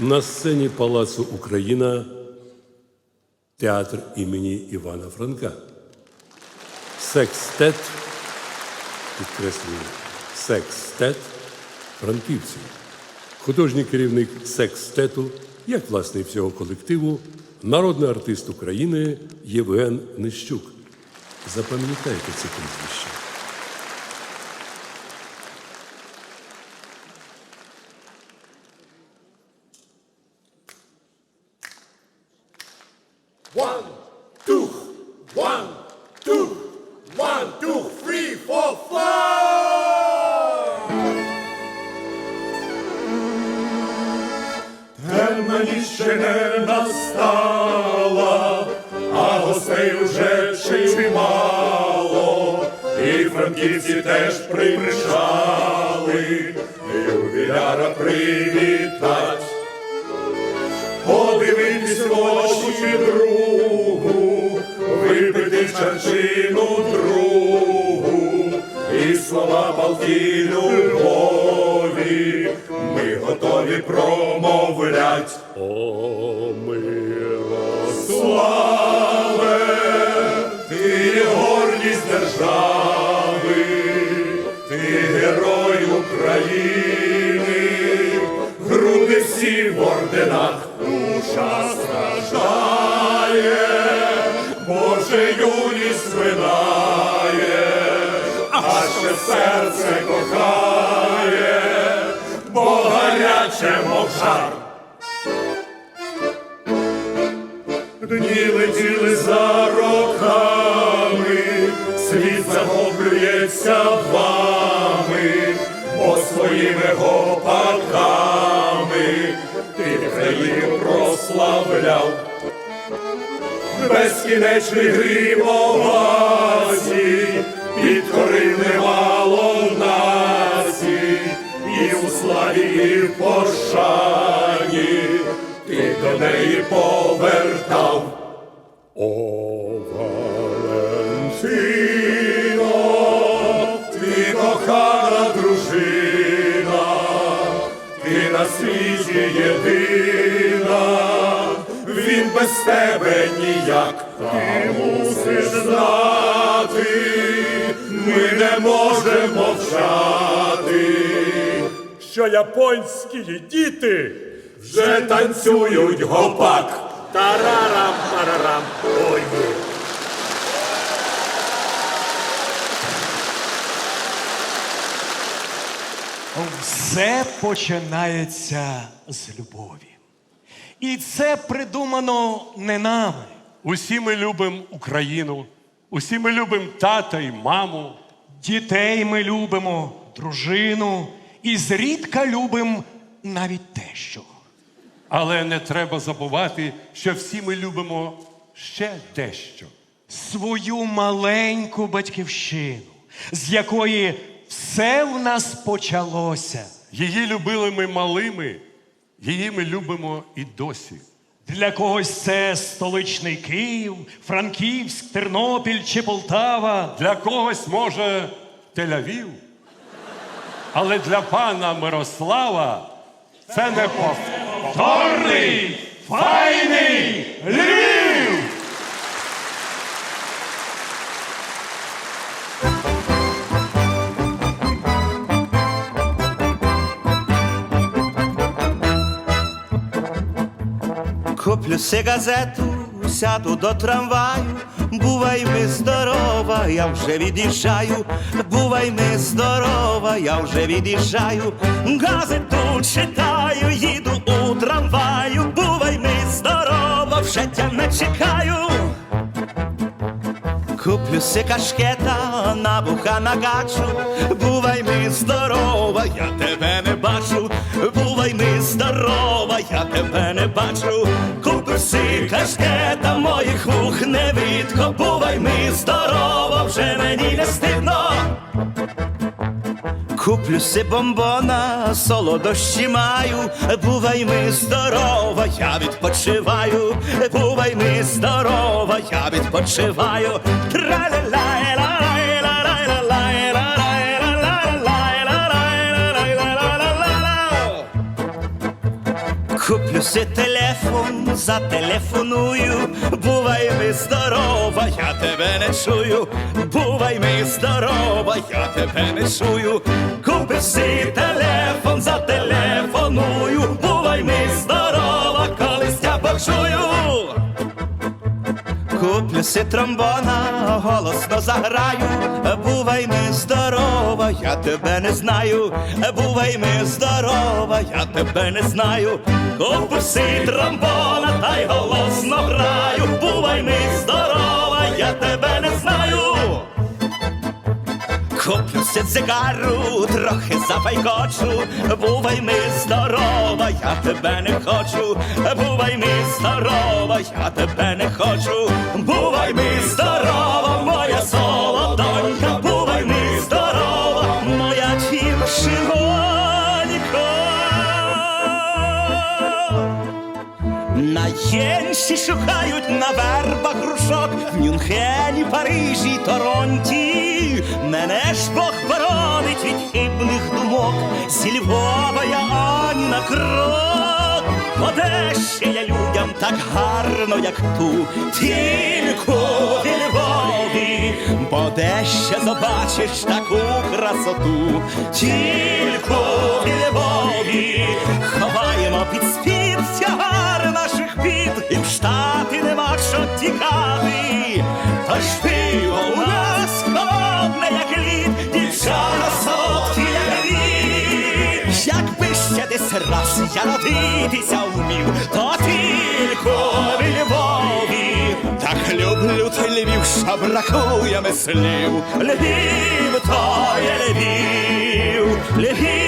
На сцені Палацу Україна театр імені Івана Франка. Секстет, підкреслюю, секстет франківців. Художній керівник секстету, як власне і всього колективу, народний артист України Євген Нищук. Запам'ятайте це прізвище. One, two, one, two, one, two, three, four, five! Ще не настала, а гостей уже чимало, і франківці теж прибіжали, ювіляра привітать. Палки любові, ми готові промовлять. О, Мирославе, ти гордість держави, а ще серце кохає, бо гаряче, мов жар. Дні летіли за роками, світ захоплюється вами, бо своїми гопаками ти країну прославляв. Безкінечний грімовазі, повертав. О, Валентино, ти кохана дружина, ти на світі єдина, він без тебе ніяк, ти мусиш знати, ми не можемо мовчати, що японські діти вже танцюють гопак. Тарарам, парарам, ой. Все починається з любові. І це придумано не нами. Усі ми любимо Україну, усі ми любимо тата і маму. Дітей ми любимо, дружину і зрідка любимо навіть тещу. Але не треба забувати, що всі ми любимо ще дещо. Свою маленьку батьківщину, з якої все в нас почалося. Її любили ми малими, її ми любимо і досі. Для когось це столичний Київ, Франківськ, Тернопіль чи Полтава. Для когось може Тель-Авів, але для пана Мирослава це не повторний, файний Львів! Куплю си газету, сяду до трамваю, бувай ми здорова, я вже від'їжджаю, бувай ми здорова, я вже від'їжджаю, газету читаю, Куплю кашкета набуха на гачу, бувай ми здорова, я тебе не бачу, бувай ми здорова, я тебе не бачу, Купи си кашкета, моїх вух не відко, бувай ми здорова, вже мені не стидно плюси бомбона, солодощі маю, бувай ми здорова, я відпочиваю, бувай ми здорова, я відпочиваю. Куплю си телефон, зателефоную, бувай ми здорова, я тебе не чую, бувай ми здорова, я тебе не чую. Си телефон, зателефоную, бувай ми здорова, колись я почую. Куплю си тромбона, голосно заграю. Бувай ми здорова, я тебе не знаю. Бувай ми здорова, я тебе не знаю. Куплю си тромбона, та й голосно граю. Бувай ми здорова, я тебе не знаю. Куплю си цигару, трохи запайкочу, бувай ми здорова, я тебе не хочу, бувай ми здорова, я тебе не хочу, бувай ми здорова, моя солодонька, бувай ми здорова, моя дівчинонька. Наєнші шукають на вербах грушок в Мюнхені, Парижі, Торонті. Мене ж Бог боронить від хибних думок. Зі Львова я ані на крок. Оде ще я людям так гарно, як ту, тільки в Львові, бо де ще побачиш таку красоту, тільки в Львові, ховаємо під спід тягар наших бід, і в штати нема що тікати. Тож раз я родитися вмів, то тільки в Львові. Так люблю той Львів, що бракує ми слів. Львів, то є Львів, Львів.